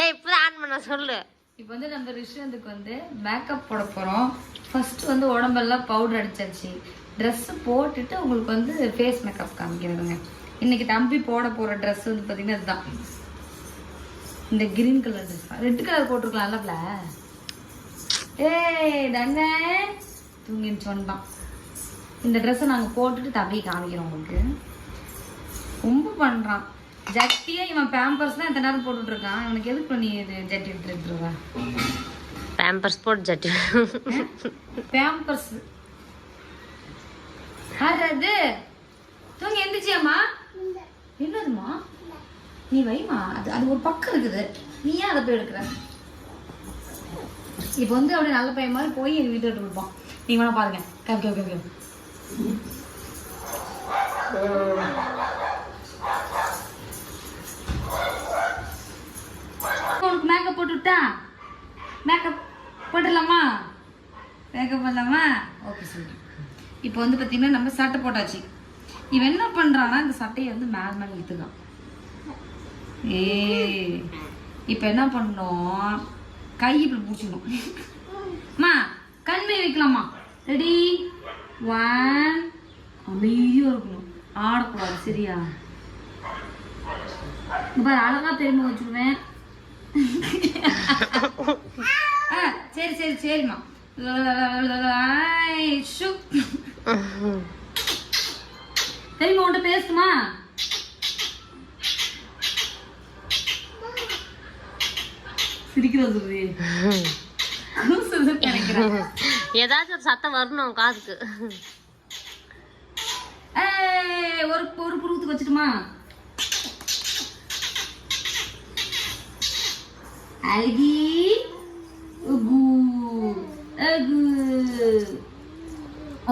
ஏய் இப்பதான் ஆன் பண்ண சொல்லு. இப்போ வந்து நம்ம ரிஷ்வந்துக்கு வந்து மேக்கப் போட போகிறோம் ஃபர்ஸ்ட் வந்து உடம்பெல்லாம் பவுடர் அடிச்சாச்சு. ட்ரெஸ் போட்டுட்டு உங்களுக்கு வந்து ஃபேஸ் மேக்கப் காமிக்கிறதுங்க. இன்னைக்கு தம்பி போட போகிற ட்ரெஸ் வந்து பார்த்தீங்கன்னா இதுதான். இந்த green colour dress red colour போட்டிருக்கலாம்ல ஏய் தண்ணே தூங்கின்னு சொன்னான். இந்த ட்ரெஸ்ஸை நாங்கள் போட்டுட்டு தம்பி காமிக்கிறோம் உங்களுக்கு. ரொம்ப பண்ணுறான் ஜட்டியே இவன் பேம்பர்ஸ் தான் இந்த நேரம் போட்டுட்டு இருக்கான் இவனுக்கு எதுக்கு நீ இது ஜட்டி இருக்க பேம்பர்ஸ் போட்டு ஜட்டி. பேம்பர்ஸ் அது தூங்கி எந்திரிச்சியாம்மா? என்னதுமா நீ வைமா அது அது ஒரு பக்கம் இருக்குது. நீ ஏன் அதை போய் எடுக்கிற? இப்போ வந்து அப்படியே நல்ல பையன் மாதிரி போய் எங்கள் வீட்டு கொடுப்பான். நீங்க வேணா பாருங்க. கவி கவி கவி போட்டுவிட்டா மேக்கப் போட்டுடலாமா? மேக்கப் பண்ணலாமா? ஓகே சரி இப்போ வந்து பார்த்தீங்கன்னா நம்ம சட்டை போட்டாச்சு. இவன் என்ன பண்ணுறான்னா இந்த சட்டையை வந்து மேல் மேலே இழுத்துக்கான் ஏய் இப்போ என்ன பண்ணோம் கை இப்படி பிடிச்சிக்கணும் அம்மா கண்மை வைக்கலாமா? ரெடி ஒன் அமைதியாக இருக்கணும். ஆடக்கூடாது சரியா? இப்போ அழகாக அழகா பெருமை வச்சுருவேன். சரி சரி சரிம்மா. தெரியுமா உன்கிட்ட பேசுமா சிரிக்கிறது சுருதி. ஏதாச்சும் ஒரு சத்தம் வரணும் காதுக்கு. ஒரு ஒரு புருவத்துக்கு வச்சுட்டுமா? அழகி உகு அகு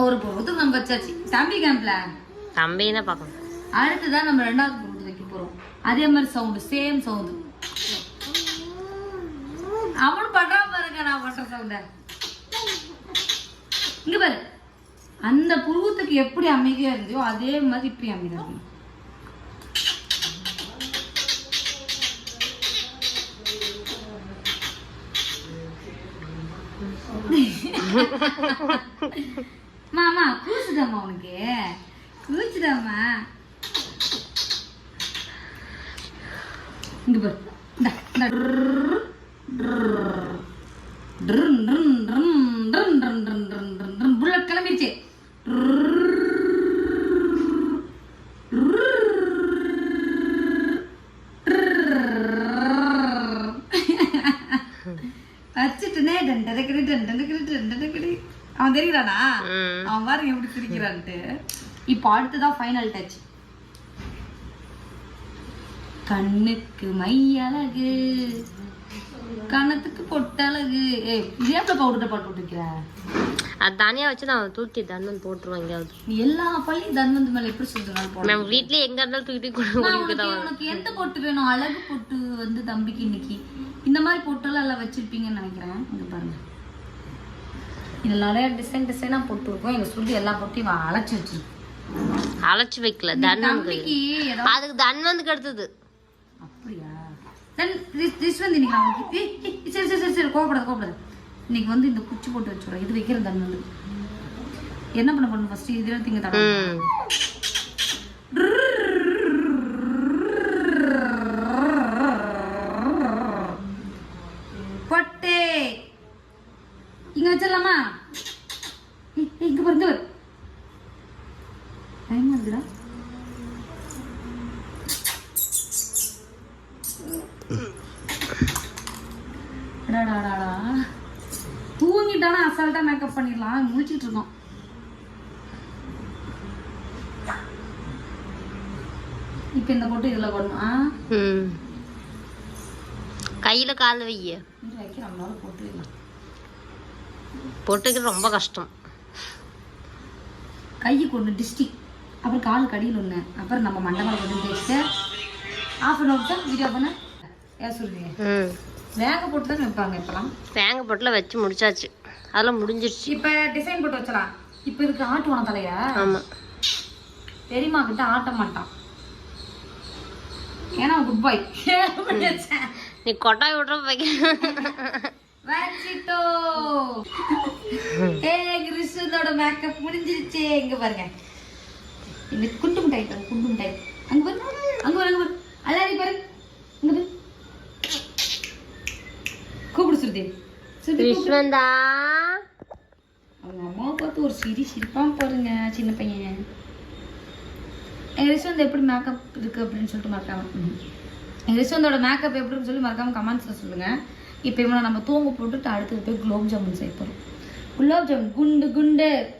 ஒரு புருவத்துக்கு நம்ம வச்சாச்சு. தம்பி கேம்ப்ல. தம்பியை தான் பார்க்கணும். அடுத்துதான் நம்ம ரெண்டாவது புருவத்து வைக்க போறோம். அதே மாதிரி சவுண்டு சேம் சவுண்டு அவனும் பண்றான் பாருங்க நான் பண்ற சவுண்ட இங்க பாரு. அந்த புருவத்துக்கு எப்படி அமைதியா இருந்தியோ அதே மாதிரி இப்படி அமைதியா இருக்கணும். மாமா கூசுதாமா உனக்கு கூச்சுதாமா இங்க பாரு புல்லட் கிளம்பிடுச்சு சிரிக்கிறான்ட்டு இப்போ அடுத்ததான் ஃபைனல் டச் கண்ணுக்கு மை அழகு கணத்துக்கு பொட்டழகு. ஏய் இது எப்படி பவுடர் போட்டு விட்டுருக்கிற? அது தனியா வச்சு நான் தூக்கி தண்ணன் போட்டுருவேன் எங்கேயாவது. எல்லா பள்ளியும் தன்வந்த் மேல எப்படி சொல்றாங்க போட நம்ம வீட்லயே எங்க இருந்தாலும் தூக்கிட்டு கொண்டு உனக்கு உனக்கு எந்த பொட்டு வேணும்? அழகு பொட்டு வந்து தம்பிக்கு இன்னைக்கு. இந்த மாதிரி பொட்டெல்லாம் எல்லாம் வச்சிருப்பீங்கன்னு நினைக்கிறேன். இங்க பாருங்க. இதுல நிறைய டிசைன் டிசைனா பொட்டு இருக்கும் எங்க சொல்லி எல்லா பொட்டையும் அழைச்சி வச்சிருக்கு அழைச்சு வைக்கல தன்வந்த் தம்பிக்கு ஏதாவது அதுக்கு தன்வந்த் எடுத்தது அப்படியா? தென் திஸ் வந்து இன்னைக்கு நான் சரி சரி சரி சரி கோவப்படாத கோவப்படாத. இன்னைக்கு வந்து இந்த குச்சி போட்டு வச்சுடுறேன். இது வைக்கிற தன் வந்து. என்ன பண்ண பண்ணு ஃபர்ஸ்ட் இதுல திங்க தர ம் பொட்டு இங்க வச்சிடலாமா ஏய், ஏய், இங்க பாரு இங்க பாரு டைம் இருக்குடா அடாடாடாடா. தூங்கிட்டானா அசால்ட்டா மேக்கப் பண்ணிடலாம். முழிச்சிட்டு இருக்கோம். இப்போ இந்த பொட்டு இதுல போடணும் ஆ? கையில கால் வைய இது வைக்க நம்மளால போட்டுக்கலாம் பொட்டுக்கு ரொம்ப கஷ்டம். கைக்கு ஒன்று டிஸ்டிக் அப்புறம் கால் கடியில் ஒன்று அப்புறம் நம்ம மண்டபம் கொண்டு தேய்ச்சிட்டு ஆஃப் அன் ஹவர் தான் வீடியோ பண்ண. ஏன் சொல்றீங்க? ம். வேக போட்டு தான் வைப்பாங்க இப்போலாம் தேங்காய் பொட்டில் வச்சு முடிச்சாச்சு. அதெல்லாம் முடிஞ்சிருச்சு. இப்போ டிசைன் போட்டு வச்சலாம். இப்போ இதுக்கு ஆட்டுவான தலையா? ஆமா. பெரியம்மா கிட்ட ஆட்ட மாட்டான். ஏன்னா குட் பாய் நீ கொட்டாய் விட்ற போய்க்க வச்சிட்டோ. ஏ கிறிஸ்துவோட மேக்கப் முடிஞ்சிருச்சே. இங்க பாருங்க. இந்த குண்டு மிட்டாய் பாருங்க குண்டு மிட்டாய் அங்க பாரு அங்க பாரு அங்க பாரு. அல்லாரி பாரு. இங்க பாரு. கூப்பிடு சுருதி. விஸ்வந்தா அவங்க அம்மாவை பார்த்து ஒரு சிரி சிரிப்பான் பாருங்க சின்ன பையன். எங்கள் ரிஷ்வந்த் எப்படி மேக்கப் இருக்கு அப்படின்னு சொல்லிட்டு மறக்காம. ம். எங்க ரிஷ்வந்தோட மேக்கப் எப்படின்னு சொல்லி மறக்காம கமெண்ட்ஸில் சொல்லுங்க. இப்போ இவனை நம்ம தூங்க போட்டுட்டு அடுத்தது போய் குலோப் ஜாமுன் செய்ய போகிறோம் குலோப் ஜாமுன் குண்டு குண்டு.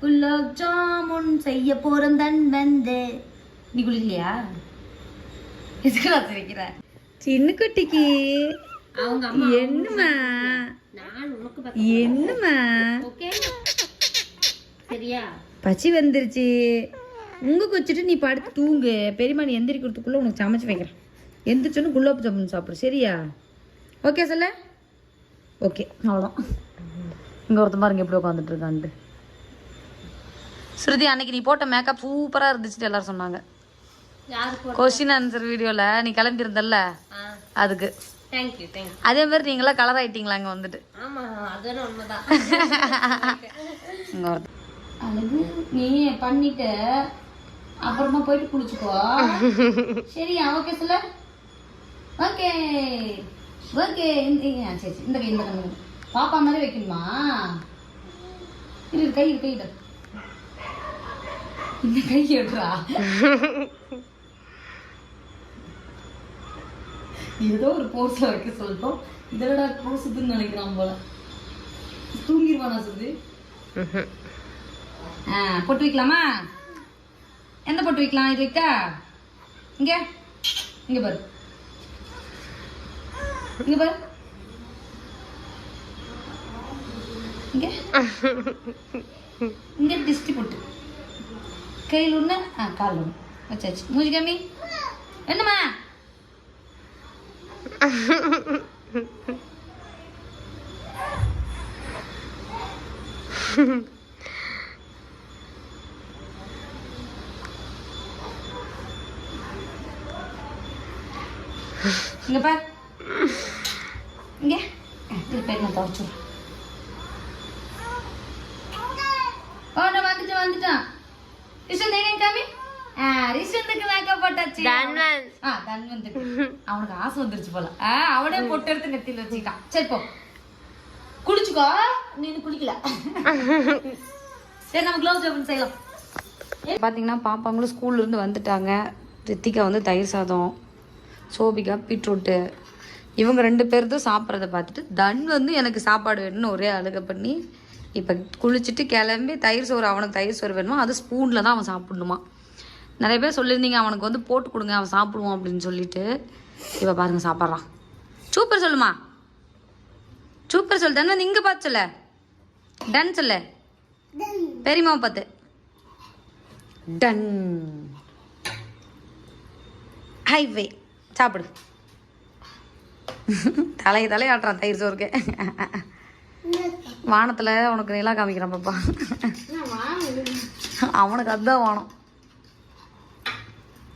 குலோப் ஜாமுன் செய்ய போகிறோம் தன் வந்து. நீ குளிக்கலையா? எதுக்கு நான் வைக்கிறேன் சின்ன குட்டிக்கு. அவங்க அம்மா என்னம்மா? என்னம்மா? பச்சி வந்துருச்சு. உங்க வச்சுட்டு நீ படுத்து தூங்கு. பெரியம்மா நீ எந்திரிக்கிறதுக்குள்ள உனக்கு சமைச்சு வைக்கிறேன். எந்திரிச்சோன்னு குலாப் ஜாமுன் சாப்பிடு. சரியா? ஓகே சொல்ல? ஓகே அவ்வளோதான் இங்கே ஒருத்தன் பாருங்க எப்படி உட்காந்துட்டு இருக்கான்ட்டு. ஸ்ருதி அன்னைக்கு நீ போட்ட மேக்கப் சூப்பராக இருந்துச்சுட்டு எல்லாரும் சொன்னாங்க. கொஸ்டின் ஆன்சர் வீடியோவில் நீ கிளம்பியிருந்தல்ல? அதுக்கு. தேங்க்யூ தேங்க்யூ அதே மாதிரி நீங்களாம் கலர் ஆயிட்டீங்களா அங்கே வந்துட்டு? ஆமா அதுவும் உண்மைதான். இங்க வருது. அழகு நீ பண்ணிட்ட அப்புறமா போயிட்டு குளிச்சுக்கோ. சரியா ஓகே சொல்ல. ஓகே ஓகே இந்த ஆ, சரி சரி இந்த கை இந்த கண்ணு பாப்பா மாதிரி வைக்கணுமா? இரு இரு, கை இரு, கை இரு. இந்த கை எடுறா. ஏதோ ஒரு போஸ்ல வைக்க சொல்லிட்டோம். இதோட போசுதுன்னு நினைக்கிறான் போல. தூங்கிடுவானா ஆ பொட்டு வைக்கலாமா? எந்த பொட்டு வைக்கலாம்? இது வைக்கா? இங்க. இங்க பாரு. இங்க பாரு. இங்க. இங்க டிஸ்டி பொட்டு. கையில் ஒண்ணு ஆ கால் ஒண்ணு. வச்சாச்சு மூஞ்சி காமி என்னம்மா? இங்க பார் இங்க திருப்பி நான் துவைச்சு ஓ நான் வந்துட்டேன் வந்துட்டான் ரிஷன் எங்க காமி ஆ ரிஷந்துக்கு மேக்கப் போட்டாச்சு. தன்வந்த். ஆ தன்வந்துக்கு அவனுக்கு ஆசை வந்துருச்சு போல. அவனே பொட்டு எடுத்து நெத்தியில் வச்சுக்கிட்டான். சரி போ. குளிச்சுக்கோ நீ குளிக்கல. சரி நம்ம க்ளோஸ் ஜாமுன் செய்யலாம். பார்த்தீங்கன்னா பாப்பாங்களும் ஸ்கூல்ல இருந்து வந்துட்டாங்க. ரித்திகா வந்து தயிர் சாதம் சோபிகா பீட்ரூட்டு. இவங்க ரெண்டு பேர் தான் சாப்பிட்றத பார்த்துட்டு தன் வந்து எனக்கு சாப்பாடு வேணும்னு ஒரே அழுக பண்ணி இப்போ குளிச்சுட்டு கிளம்பி தயிர் சோறு அவனுக்கு தயிர் சோறு வேணுமா? அது ஸ்பூனில் தான் அவன் சாப்பிடணுமா? நிறைய பேர் சொல்லியிருந்தீங்க அவனுக்கு வந்து போட்டு கொடுங்க அவன் சாப்பிடுவான் அப்படின்னு சொல்லிட்டு. இவ பாருங்க சாப்பிட்றான் சூப்பர் சொல்லுமா. சூப்பர் சொல்லு தன் வந்து இங்கே பார்த்து சொல்ல. டன் சொல்லு. பெரியம்மாவை பார்த்து டன். ஹைவே. சாப்பிடு. தலையை தலையை ஆட்டுறான் தயிர் சோறுக்கு. வானத்தில் உனக்கு நிலா காமிக்கிறான் பாப்பா. அவனுக்கு அதுதான் வானம்.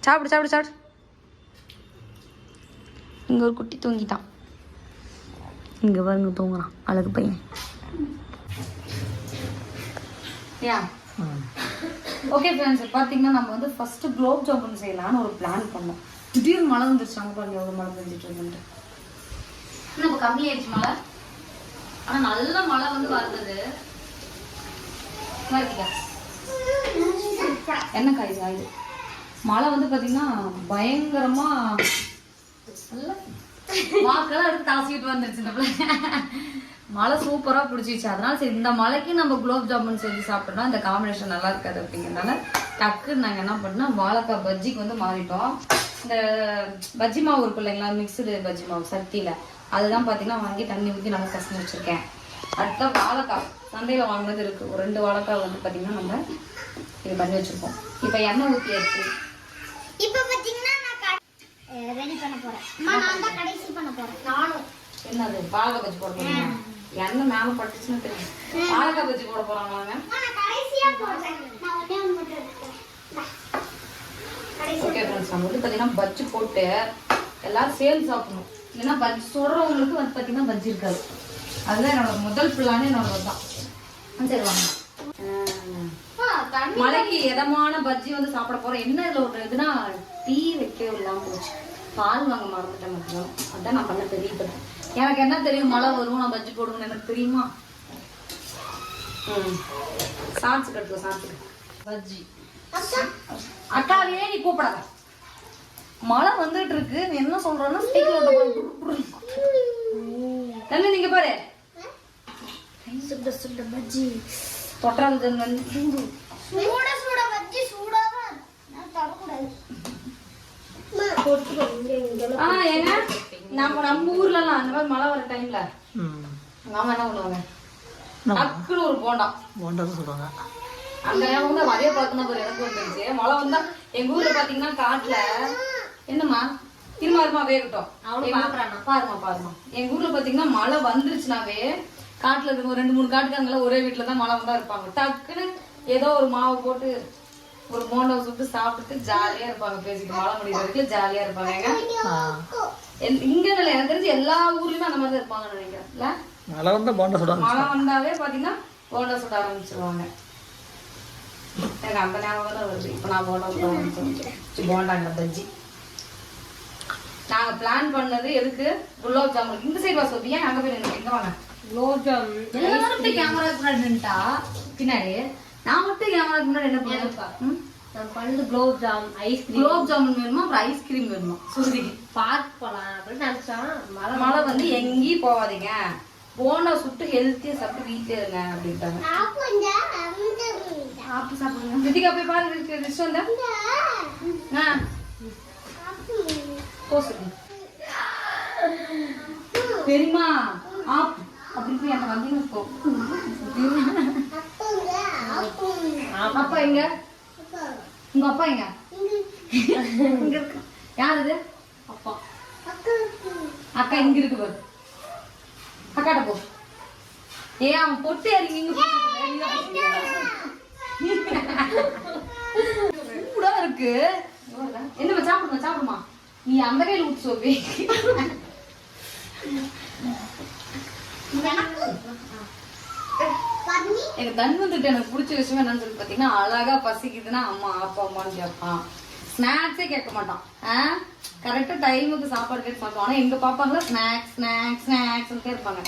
சாப்பிடு சாப்பிடு சாப்பிடு. இங்கே ஒரு குட்டி தூங்கிட்டான். இங்கே பாருங்க தூங்குறான் அழகு பையன். யா? ஓகே ஃப்ரெண்ட்ஸ் பார்த்தீங்கன்னா நம்ம வந்து ஃபர்ஸ்ட் குலோப் ஜாமுன் செய்யலாம்னு ஒரு பிளான் பண்ணோம். திடீர்னு மழை வந்துருச்சு அங்கே பாருங்க எவ்வளோ மழை பெஞ்சிட்டு இருக்குன்ட்டு. இன்னும் இப்போ கம்மியாயிடுச்சு மழை. ஆனால் நல்ல மழை வந்து வந்தது. என்ன காய் காயுது மழை வந்து பார்த்தீங்கன்னா பயங்கரமா வாக்கெல்லாம் எடுத்து தாசிக்கிட்டு வந்துருச்சு இந்த பிள்ளை. மழை சூப்பராக பிடிச்சிச்சு அதனால சரி இந்த மழைக்கு நம்ம குலோப் ஜாமுன் செஞ்சு சாப்பிட்டோம்னா இந்த காம்பினேஷன் நல்லா இருக்காது அப்படிங்கிறதுனால டக்குன்னு நாங்கள் என்ன பண்ணோம் வாழைக்காய் பஜ்ஜிக்கு வந்து மாறிட்டோம். இந்த பஜ்ஜி மாவு இருக்கும் இல்லைங்களா மிக்சடு பஜ்ஜி மாவு சத்தியில் அதுதான் பார்த்தீங்கன்னா வாங்கி தண்ணி ஊற்றி நல்லா கசந்து வச்சுருக்கேன். அடுத்த வாழைக்காய் சந்தையில் வாங்கினது இருக்குது ஒரு ரெண்டு வாழைக்காய் வந்து பார்த்தீங்கன்னா நம்ம இது பண்ணி வச்சுருக்கோம் இப்போ எண்ணெய் ஊற்றியாச்சு இப்போ பாத்தீங்கன்னா நான் ரெடி பண்ண போறேன். அம்மா நான் தான் கடைசி பண்ண போறேன். நானும். என்னது வாழைக்காய் பஜ்ஜி போட போறீங்க எண்ணெய் மேலே பட்டுச்சுன்னு தெரியும். வாழைக்காய் பஜ்ஜி போட போகிறாங்களாங்க அம்மா நான் கடைசியா போடுறேன் நான் ஒண்ணே ஒன்று மட்டும் ஓகே ஃப்ரெண்ட்ஸ் நம்ம வந்து பார்த்தீங்கன்னா பஜ்ஜி போட்டு எல்லாரும் சேர்ந்து சாப்பிடணும். ஏன்னா பஜ்ஜி சொல்றவங்களுக்கு வந்து பார்த்தீங்கன்னா பஜ்ஜி இருக்காது. அதுதான் என்னோட முதல் பிள்ளானே என்னோட தான் சரி வாங்க. மழைக்கு இதமான பஜ்ஜி வந்து சாப்பிட போறோம். என்ன இதுல ஒரு இதுனா டீ வைக்க இல்லாம போச்சு. பால் வாங்க மறந்துட்டேன் மட்டும் அதான் நான் பண்ண பெரிய. எனக்கு என்ன தெரியும்? மழை வரும்? நான் பஜ்ஜி போடுவேன்னு எனக்கு தெரியுமா? ம். சாப்பிட்டு கட்டுக்கோ சாப்பிட்டு பஜ்ஜி. அக்காவே நீ கூப்பிடாத? மழை வந்துட்டு இருக்கு. நீ என்ன சொல்றன்னா தண்ணி நீங்க பாரு. சுட சுட பஜ்ஜி. தொட்டாது தண்ணி சூட சூட பஜ்ஜி சூடாக நான் தொடக்கூடாது ஆ ஏங்க நம்ம நம்ம ஊர்லலாம் அந்த மாதிரி மழை வர டைம்ல நாம என்ன பண்ணுவாங்க? டக்குன்னு ஒரு போண்டா. போண்டா தான் சொல்லுவாங்க. அந்த நேரம் வந்து ஒரு எனக்கு வந்துருச்சு மழை வந்தா எங்க ஊர்ல பாத்தீங்கன்னா காட்டுல என்னம்மா? இருமா வேகட்டும் அவனும் பாக்குறானா? பாருமா பாருமா எங்க ஊர்ல பாத்தீங்கன்னா மழை வந்துருச்சுனாவே காட்டுல ஒரு ரெண்டு மூணு காட்டுக்காரங்கள ஒரே வீட்டுல தான் மழை வந்தா இருப்பாங்க. டக்குன்னு ஏதோ ஒரு மாவு போட்டு ஒரு போண்டா சுட்டு சாப்பிட்டு ஜாலியா இருப்பாங்க பேசிட்டு மழை முடிகிற வரைக்கும் ஜாலியா இருப்பாங்க. இங்க இல்ல எனக்கு தெரிஞ்சு எல்லா ஊர்லயுமே அந்த மாதிரி இருப்பாங்கன்னு நினைக்கிறேன். மழை வந்தால் போண்டா சுடாங்க மழை வந்தாவே பாத்தீங்கன்னா போண்டா சுட ஆரம்பிச்சிருவாங்க. எனக்கு அந்த ஞாபகம் தான் வருது. இப்ப நான் போண்டா சுட ஆரம்பிச்சிருக்கேன். போண்டாங்க பஜ்ஜி. நாங்க பிளான் பண்ணது எதுக்கு? குலாப் ஜாமுன். இந்த சைடு வா சோபி? ஏன் அங்க போய் எங்க வாங்க? குலோப் ஜாம் எல்லாரும் நின்னுட்டா? பின்னாடி. நான் மட்டும் கேமராக்கு முன்னாடி என்ன பண்ணுவேன் நான் பண்ணது குலோப் ஜாம் ஐஸ்கிரீம் குலோப் ஜாமுன் வேணுமா? அப்புறம் ஐஸ்கிரீம் வேணுமா? சுருதிக்கு பார்க் போலாம் அப்படின்னு நினைச்சான் மழை மழை வந்து எங்கேயும் போகாதீங்க. போண்டா சுட்டு ஹெல்த்தியா சாப்பிட்டு வீட்லயே இருங்க அப்படின்ட்டாங்க. சாப்பிடுங்க. ரித்திகா போய் பாருங்க இருக்கு லிஸ்ட் வந்தா. ஆ. போ சொல்லு பெரியமா ஆப் அப்படி போய் அந்த வந்தீங்க போ. அப்போங்க அப்போ அப்பா எங்க? உங்க அப்பா எங்க? இங்க இருக்கு. யார் இது அப்பா. அக்கா இங்க இருக்கு பாரு. அக்காட்ட போ. ஏன் அவன் பொட்டு அறிங்க இங்க. சூடா இருக்கு. என்னம்மா சாப்பிடுமா சாப்பிடுமா? நீ அந்த கையில ஊத்து சோபி பண்ணி எனக்கு தன் வந்துட்டு எனக்கு பிடிச்ச விஷயம் என்னன்னு சொல்லி பாத்தீங்கன்னா அழகா பசிக்குதுன்னா அம்மா அப்பா அம்மான்னு கேட்பான். ஸ்நாக்ஸே கேட்க மாட்டான். கரெக்டா டைமுக்கு சாப்பாடு கேட்டு சாப்பிடுவான். ஆனா எங்க பாப்பாங்களா ஸ்நாக்ஸ் ஸ்நாக்ஸ் ஸ்நாக்ஸ் இருப்பாங்க.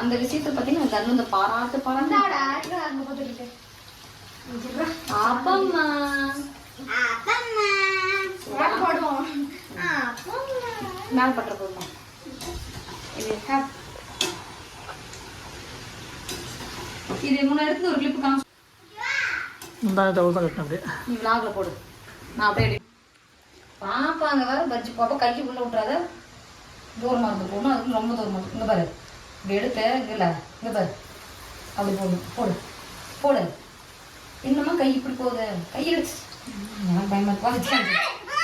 அந்த விஷயத்த பாத்தீங்கன்னா தன் வந்து பாராட்டு பாராட்டு. அப்பம்மா அப்பம்மா போடுவோம். மேல பட்டுற போதுமா? இது முன்ன எடுத்து ஒரு கிளிப் காமிச்சு. முந்தான தவிர தான் கட்டணும் அப்படியே. நீ vlogல போடு. நான் அப்படியே பாப்பாங்க வேற பஜ்ஜி பாப்பா கைக்கு உள்ள விட்டுறாத. தூரமா இருந்து போடணும். அதுக்கு ரொம்ப தூரமா இருக்கு. இங்க பாரு. இப்படி எடுத்து இங்க இல்ல. இங்க பாரு. அப்படி போடு. போடு. போடு. என்னம்மா கை இப்படி போகுது. கை எடுத்து. எனக்கு பயமா இருக்கு. வா, வச்சுக்காது.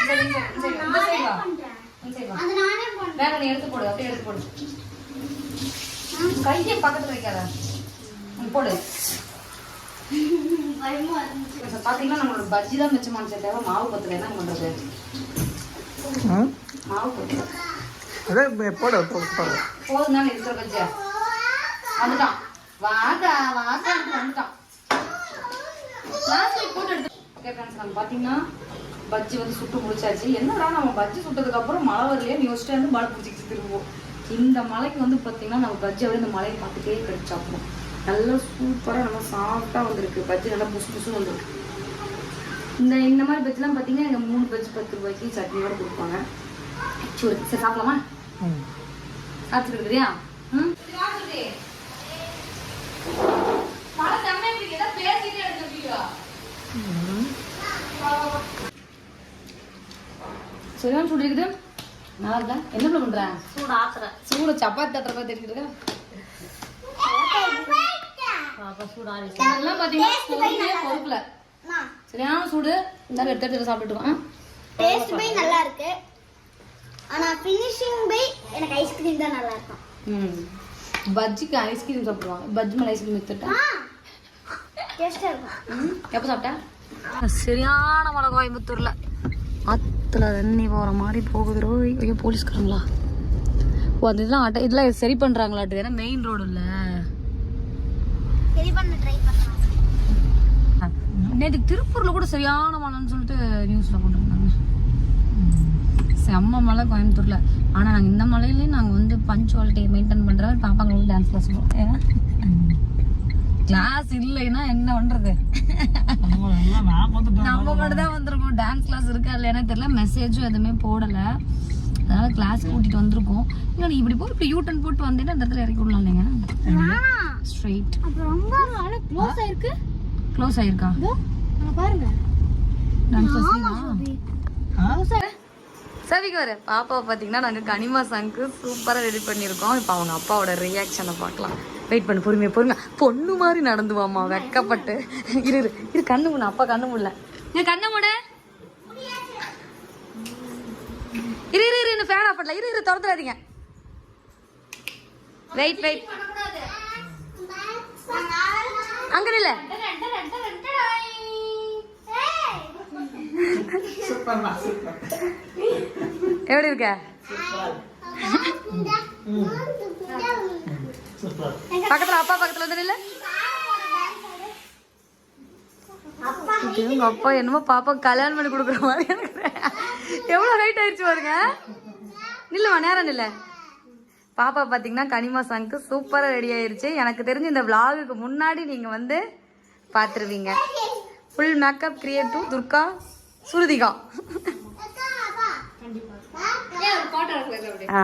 இந்த side, இந்த side, இந்த side வா. இந்த side வா. அது நானே பண்றேன். வேற நீ எடுத்து போடு. அப்படியே எடுத்து போடு. கையை பக்கத்துல வைக்காத. போடு. பாத்தீங்கன்னா நம்மளோட பஜ்ஜி தான் மிச்சமானே தேவை மாவு பத்துல என்ன பண்றது? ம் மாவு பத்துல போட போட இருக்கிற பஜ்ஜியா வந்துட்டான். வாடா வாடா வந்துட்டான் லாஸ்ட் போட்டு எடுத்து ஓகே ஃப்ரெண்ட்ஸ் நம்ம பாத்தீங்கன்னா பஜ்ஜி வந்து சுட்டு முடிச்சாச்சு. என்னடா நம்ம பஜ்ஜி சுட்டதுக்கு அப்புறம் மழை வரலையே யோசிச்சுட்டு வந்து மழை பிடிச்சிக்கிச்சு திரும்புவோம். இந்த மலைக்கு வந்து பாத்தீங்கன்னா நம்ம பஜ்ஜி அப்படியே இந்த மலையை பார்த்துட்டே கடிச்சு சாப்பிடுவோம் நல்லா சூப்பரா நல்லா சாஃப்டா வந்திருக்கு. பஜ்ஜி நல்லா புசு புசுன்னு வந்திருக்கு. இந்த இந்த மாதிரி பஜ்ஜிலாம் பார்த்தீங்கன்னா எங்கள் மூணு பஜ்ஜி பத்து ரூபாய்க்கு சட்னியோட கொடுப்பாங்க. சரி சரி சாப்பிடலாமா? ம். சாப்பிட்டுக்கிறியா ம்? சரியான சூடு இருக்குது. நல்லா இருக்கா? என்ன பண்ண பண்ற? சூடு ஆத்துறேன். சூடு சப்பாத்தி தட்டுற மாதிரி தெரியுது. இருக்கா பாப்பா சூடு ஆறிச்சு இதெல்லாம் பொறுக்கல. சரியான சூடு. இந்த எடுத்து எடுத்து சாப்பிட்டுட்டு டேஸ்ட் பை நல்லா இருக்கு. ஆனா ஃபினிஷிங் பை எனக்கு ஐஸ்கிரீம் தான் நல்லா இருக்கும். ம். பஜ்ஜிக்கு ஐஸ்கிரீம் சாப்பிடுவாங்க பஜ்ஜி மேலே ஐஸ்கிரீம் வித்துட்டேன் டேஸ்டா இருக்கும் எப்போ சாப்பிட்டேன் சரியான மழை கோயம்புத்தூர்ல. ஆற்றுல தண்ணி போகிற மாதிரி போகுதுரோ ஐயோ போலீஸ்காரங்களா? ஓ அந்த இதெல்லாம் ஆட்ட இதெல்லாம் சரி பண்ணுறாங்களாட்டு ஏன்னா மெயின் ரோடு இல்லை சரி பண்ண ட்ரை பண்ணலாம் நேற்று திருப்பூரில் கூட சரியான மழைன்னு சொல்லிட்டு நியூஸில் போட்டிருந்தாங்க. செம்ம மழை கோயம்புத்தூரில். ஆனால் நாங்கள் இந்த மழையிலையும் நாங்கள் வந்து பஞ்சுவாலிட்டியை மெயின்டைன் பண்ணுற பாப்பாங்களுக்கு டான்ஸ் கிளாஸ் ஏன்னா கிளாஸ் இல்லைன்னா என்ன வந்துட்டேன் நம்ம மட்டும் தான் வந்திருக்கோம். டான்ஸ் கிளாஸ் இருக்கா இல்லையானே தெரியல. மெசேஜும் எதுவுமே போடலை. அதனால கிளாஸ் கூட்டிட்டு வந்திருக்கோம். இல்லை நீ இப்படி போ இப்படி யூ டர்ன் போட்டு வந்தீங்கன்னா அந்த இடத்துல இறக்கி விடலாம் இல்லைங்க. ஸ்ட்ரைட் அப்ப ரொம்ப நாள க்ளோஸ் ஆயிருக்கு. க்ளோஸ் ஆயிருக்கா? பாருங்க. டான்ஸ் கிளாஸ் சவிக்கு வர பாப்பாவை பார்த்தீங்கன்னா நாங்கள் கனிமா சாங்க்கு சூப்பராக ரெடி பண்ணியிருக்கோம். இப்போ அவங்க அப்பாவோட ரியாக்ஷனை பார்க்கலாம் வெயிட் பண்ணு பொறுமையாக பொறுமையா. பொண்ணு மாதிரி நடந்து வாமா வெக்கப்பட்டு. இரு இரு. இரு கண்ணு முன்ன அப்பா கண்ணு முல்ல இங்க கண்ணை மூட. இரு இரு இரு இன்னும் ஃபேன் ஆஃப் பண்ணல. இரு இரு திறந்துடாதீங்க வெயிட் வெயிட் அங்க இல்ல எப்படி இருக்க? பக்கத்துல அப்பா பக்கத்துல வந்து இல்ல அப்பா என்னமோ பாப்பா கல்யாணம் பண்ணி கொடுக்குற மாதிரி எனக்கு. எவ்வளோ ஹைட் ஆயிடுச்சு பாருங்க. நில்லுமா நேரம் நில்ல. பாப்பா பார்த்தீங்கன்னா கனிமா சாங்க்கு சூப்பராக ரெடி ஆயிருச்சு. எனக்கு தெரிஞ்சு இந்த விலாகுக்கு முன்னாடி நீங்கள் வந்து பார்த்துருவீங்க full makeup creative Durga Sruthika ஆ.